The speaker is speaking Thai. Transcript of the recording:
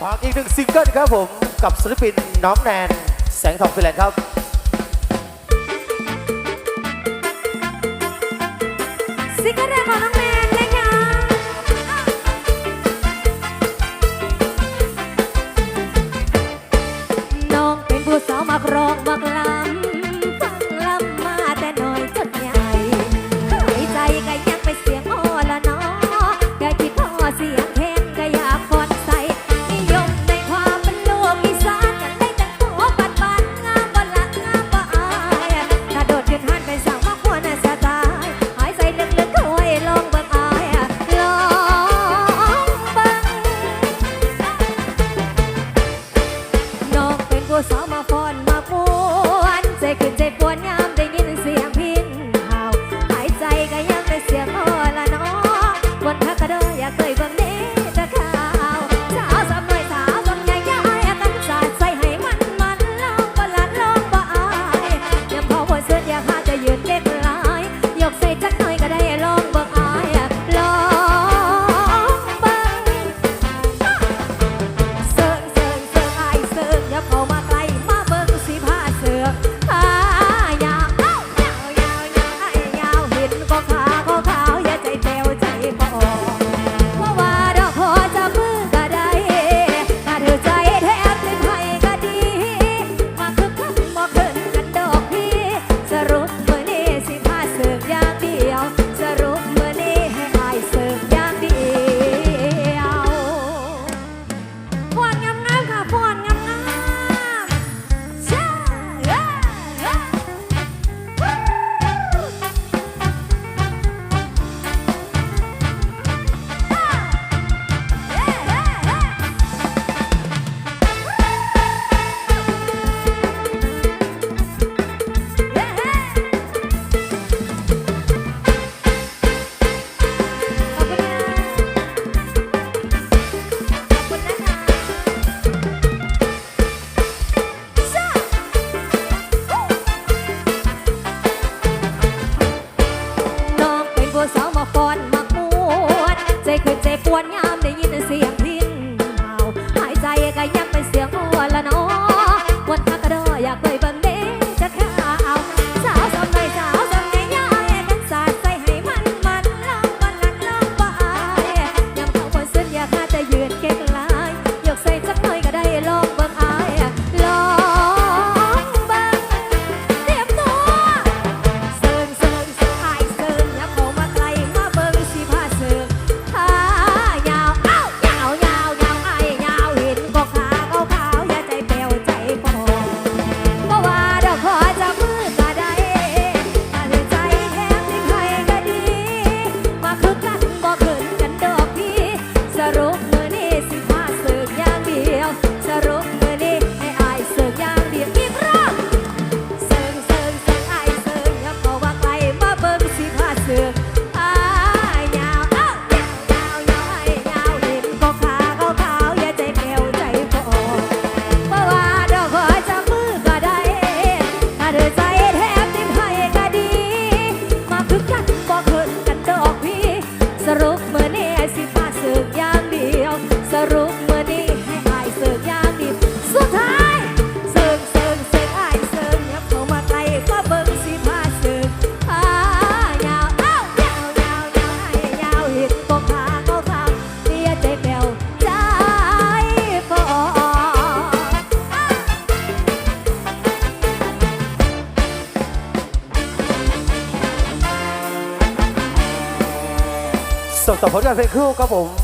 ฝากอีกหนึ่งซิงเกิลครับผม กับศิลปินน้องแนน แสงทองฟิแลนครับซิงเกิลแรกของน้องแนนเลยค่ะน้องเป็นผู้สาวมากรองมากลำ cái nhắc ส่งต่อผลงานเพลงคู่ครับผม